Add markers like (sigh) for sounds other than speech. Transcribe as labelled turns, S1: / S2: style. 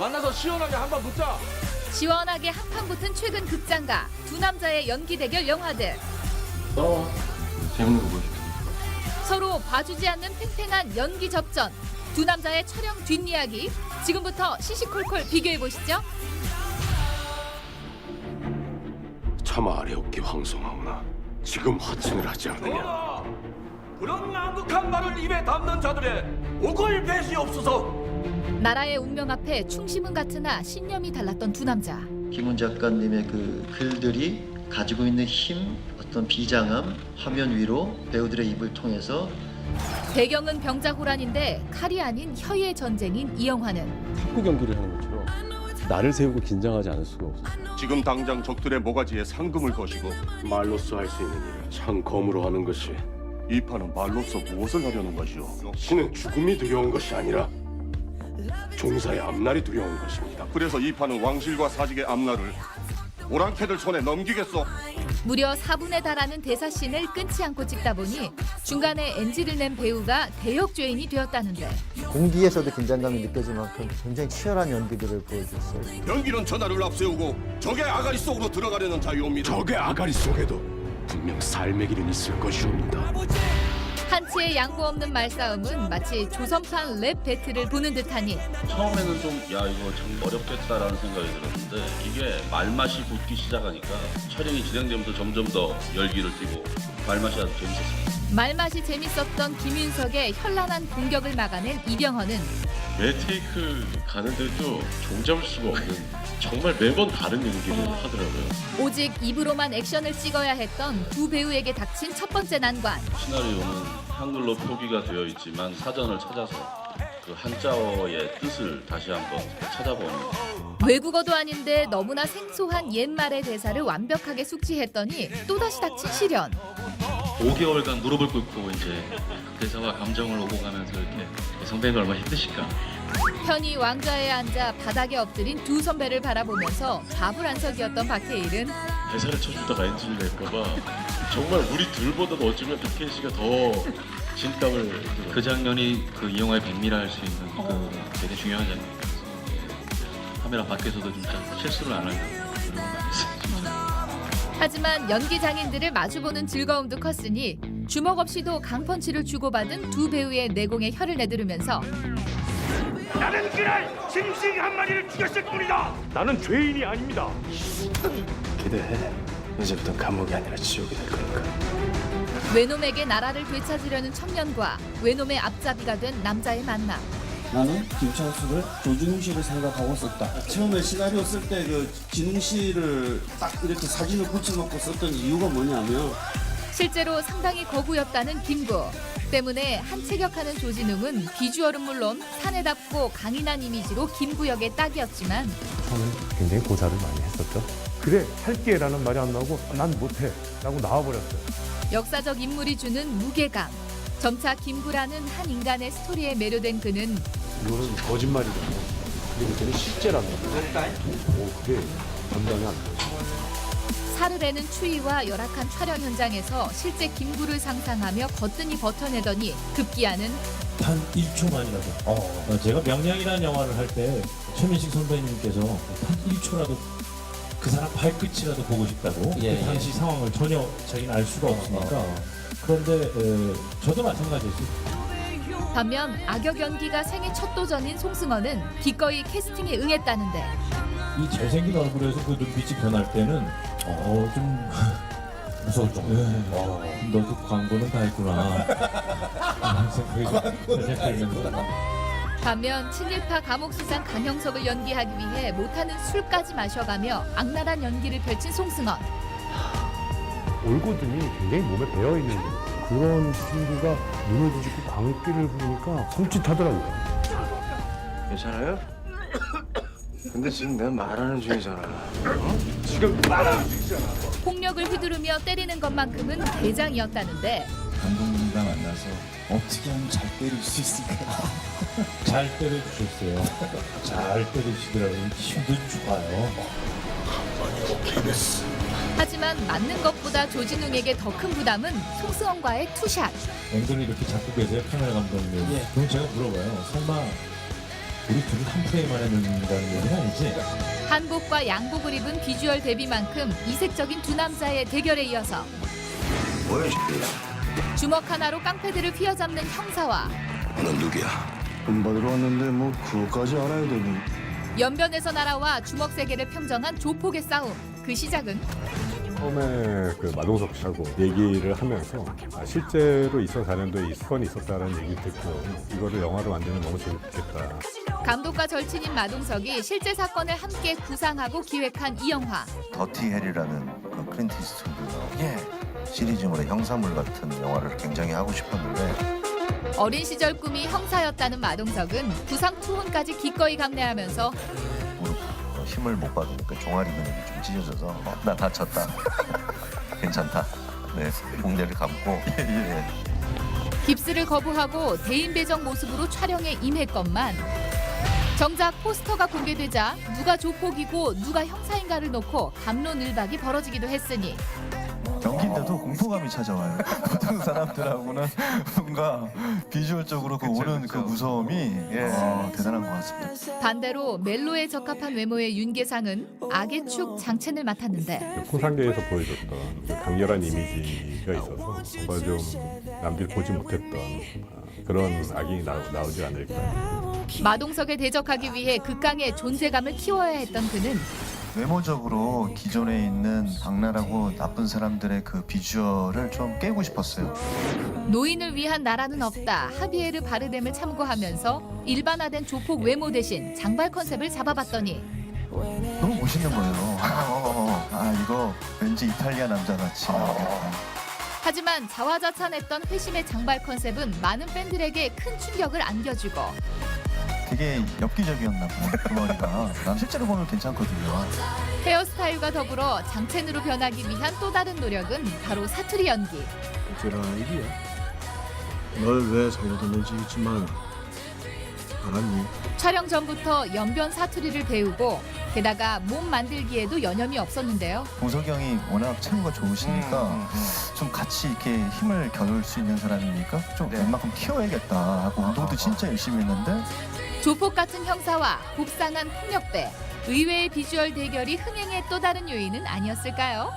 S1: 만나서 시원하게 한번 붙자.
S2: 시원하게 한판 붙은 최근 극장가 두 남자의 연기 대결 영화들
S1: 따라와. 재밌는 거 보여줄게.
S2: 서로 봐주지 않는 팽팽한 연기 접전 두 남자의 촬영 뒷이야기 지금부터 시시콜콜 비교해 보시죠.
S3: 차마 아래없게 황송하오나 지금 화친을 하지 않느냐
S1: 어! 그런 난독한 말을 입에 담는 자들의 오골 배시 없어서
S2: 나라의 운명 앞에 충심은 같으나 신념이 달랐던 두 남자.
S4: 김훈 작가님의 그 글들이 가지고 있는 힘, 어떤 비장함, 화면 위로 배우들의 입을 통해서
S2: 배경은 병자호란인데 칼이 아닌 혀의 전쟁인 이 영화는
S5: 탁구 경기를 하는 것처럼 나를 세우고 긴장하지 않을 수가 없어.
S3: 지금 당장 적들의 모가지에 상금을 거시고 말로써 할 수 있는 일을 참 검으로 하는 것이 이 판은 말로써 무엇을 하려는 것이오? 신은 죽음이 두려운 것이 아니라 종사의 앞날이 두려운 것입니다 그래서 이 판은 왕실과 사직의 앞날을 오랑캐들 손에 넘기겠소
S2: 무려 4분에 달하는 대사씬을 끊지 않고 찍다 보니 중간에 NG를 낸 배우가 대역죄인이 되었다는데
S6: 공기에서도 긴장감이 느껴질 만큼 굉장히 치열한 연기들을 보여줬어요.
S3: 연기는 전하를 앞세우고 적의 아가리 속으로 들어가려는 자유입니다 적의 아가리 속에도 분명 삶의 길은 있을 것이옵니다
S2: 한치의 양보 없는 말싸움은 마치 조선판 랩 배틀을 보는 듯하니
S7: 처음에는 좀 야 이거 참 어렵겠다라는 생각이 들었는데 이게 말맛이 붙기 시작하니까 촬영이 진행되면서 점점 더 열기를 띠고 말맛이 아주 재밌었습니다.
S2: 말맛이 재밌었던 김윤석의 현란한 공격을 막아낸 이병헌은
S8: 매 테이크 가는데도 종잡을 수가 없는 정말 매번 다른 연기를 하더라고요.
S2: 오직 입으로만 액션을 찍어야 했던 두 배우에게 닥친 첫 번째 난관.
S7: 시나리오는 한글로 표기가 되어 있지만 사전을 찾아서 그 한자어의 뜻을 다시 한번 찾아보는.
S2: 외국어도 아닌데 너무나 생소한 옛말의 대사를 완벽하게 숙지했더니 또다시 닥친 시련
S8: 5개월간 무릎을 꿇고 이제 대사와 감정을 오고 가면서 이렇게 선배가 얼마나 힘드실까.
S2: 편히 왕좌에 앉아 바닥에 엎드린 두 선배를 바라보면서 바불안석이었던 박해일은
S8: 대사를 쳐주다가 엔진을 낼까봐 정말 우리 둘보다도 어쩌면 박혜인 씨가 더 진땀을 그 장면이 그 이 영화의 백미라 할 수 있는 그 되게 중요한 장면이에요. 카메라 밖에서도 진짜 실수를 안 하려고 노력을 많이 했어요.
S2: 하지만 연기 장인들을 마주보는 즐거움도 컸으니 주먹 없이도 강펀치를 주고받은 두 배우의 내공에 혀를 내두르면서
S1: 나는 그날 짐승 한 마리를 죽였을 뿐이다. 나는 죄인이 아닙니다.
S5: 기대해. 이제부터 감옥이 아니라 지옥이 될 거니까.
S2: 외놈에게 나라를 되찾으려는 청년과 외놈의 앞잡이가 된 남자의 만남
S9: 나는 김창수를 조진웅 씨를 생각하고 썼다. 처음에 시나리오 쓸 때 그 진웅 씨를 딱 이렇게 사진을 붙여놓고 썼던 이유가 뭐냐면
S2: 실제로 상당히 거구였다는 김구 때문에 한체격하는 조진웅은 비주얼은 물론 사내답고 강인한 이미지로 김구 역의 딱이었지만
S5: 저는 굉장히 고사를 많이 했었죠. 그래 할게라는 말이 안 나오고 난 못해 라고 나와버렸어요.
S2: 역사적 인물이 주는 무게감 점차 김구라는 한 인간의 스토리에 매료된 그는
S5: 이거는 거짓말이잖아. 근데 그때는 실제라는 거야. 오 그게 감당이 안 돼.
S2: 사르레는 추위와 열악한 촬영 현장에서 실제 김구를 상상하며 거뜬히 버텨내더니 급기야는
S10: 단 1초만이라도. 어, 제가 명량이라는 영화를 할 때 최민식 선배님께서 단 1초라도 그 사람 발끝이라도 보고 싶다고. 그 당시 상황을 전혀 자기는 알 수가 없으니까. 그런데 에, 저도 마찬가지였어요.
S2: 반면 악역 연기가 생애 첫 도전인 송승헌은 기꺼이 캐스팅에 응했다는데
S10: 이 잘생긴 얼굴에서 그 눈빛이 변할 때는 어, 좀 (laughs) 무서웠죠. 어, 너도 광고는 다 했구나. 생각이.
S2: 반면 친일파 감옥수장 강형석을 연기하기 위해 못하는 술까지 마셔가며 악랄한 연기를 펼친 송승헌
S5: 올고든이 굉장히 몸에 배어 있는 그런 친구가 눈을 뒤집고 광기를 부르니까 섬찟하더라고요.
S1: 괜찮아요? 근데 지금 내가 말하는 중이잖아.
S2: 폭력을 휘두르며 때리는 것만큼은 대장이었다는데
S9: 감독님과 만나서 어떻게 하면 잘 때릴 수 있을까? (laughs)
S10: 잘 때려주셨어요. 잘 때려주시더라고요. 힘도 좋아요.
S2: 하지만 맞는 것보다 조진웅에게 더 큰 부담은 송승헌과의 투샷
S10: 앵글을 이렇게 잡고 계세요 카메라 감독님. 그럼 제가 물어봐요. 설마 우리 둘이 한 프레임만 했는다는 얘기는 아니지?
S2: 한복과 양복을 입은 비주얼 대비만큼 이색적인 두 남자의 대결에 이어서 주먹 하나로 깡패들을 휘어잡는 형사와
S11: 넌 누구야?
S12: 돈 받으러 왔는데 뭐 그것까지 알아야 되니?
S2: 연변에서 날아와 주먹 세계를 평정한 조폭의 싸움. 그 시작은
S13: 처음에 그 마동석 씨하고 얘기를 하면서 아, 실제로 2004년도에 이 사건이 있었다는 얘기를 듣고 이거를 영화로 만들면 너무 재밌겠다.
S2: 감독과 절친인 마동석이 실제 사건을 함께 구상하고 기획한 이 영화.
S14: 더티 헬이라는 그 클린트 이스트우드 시리즈물의 형사물 같은 영화를 굉장히 하고 싶었는데
S2: 어린 시절 꿈이 형사였다는 마동석은 부상 투혼까지 기꺼이 감내하면서
S14: 힘을 못 받으니까 종아리 근육이 좀 찢어져서 어, 나 다쳤다. (laughs) 괜찮다. 네 공대를 감고. 예, (laughs) 예.
S2: 깁스를 거부하고 대인 배정 모습으로 촬영에 임했건만. 정작 포스터가 공개되자 누가 조폭이고 누가 형사인가를 놓고 감론을박이 벌어지기도 했으니
S14: 연기인데도 공포감이 찾아와요. (laughs) 보통 사람들하고는 뭔가 비주얼적으로 그 오는 그 무서움이 어, 대단한 것 같습니다.
S2: 반대로 멜로에 적합한 외모의 윤계상은 악의 축 장첸을 맡았는데
S13: 콘상계에서 보여줬던 그 강렬한 이미지가 있어서 뭔가 좀 남들이 보지 못했던 아, 그런 악이 나, 나오지 않을까.
S2: 마동석에 대적하기 위해 극강의 존재감을 키워야 했던 그는
S14: 외모적으로 기존에 있는 악랄하고 나쁜 사람들의 그 비주얼을 좀 깨고 싶었어요
S2: 노인을 위한 나라는 없다 하비에르 바르뎀을 참고하면서 일반화된 조폭 외모 대신 장발 컨셉을 잡아봤더니
S14: 너무 멋있는 거예요. 어, (laughs) 아 이거 왠지 이탈리아 남자 같이 나오겠다.
S2: 하지만 자화자찬했던 회심의 장발 컨셉은 많은 팬들에게 큰 충격을 안겨주고
S14: 되게 엽기적이었나 봐요. 그 머리가. 난 실제로 보면 괜찮거든요.
S2: 헤어스타일과 더불어 장첸으로 변하기 위한 또 다른 노력은 바로 사투리 연기
S12: 일이야? 널 왜 살려뒀는지 잊지 말라. 알았니?
S2: 촬영 전부터 연변 사투리를 배우고 게다가 몸 만들기에도 여념이 없었는데요.
S14: 형이 워낙 체구가 좋으시니까 좀 같이 이렇게 힘을 겨룰 수 있는 사람이니까 좀 웬만큼 키워야겠다 하고 운동도 진짜 열심히 했는데
S2: 조폭 같은 형사와 곱상한 폭력배 의외의 비주얼 대결이 흥행의 또 다른 요인은 아니었을까요?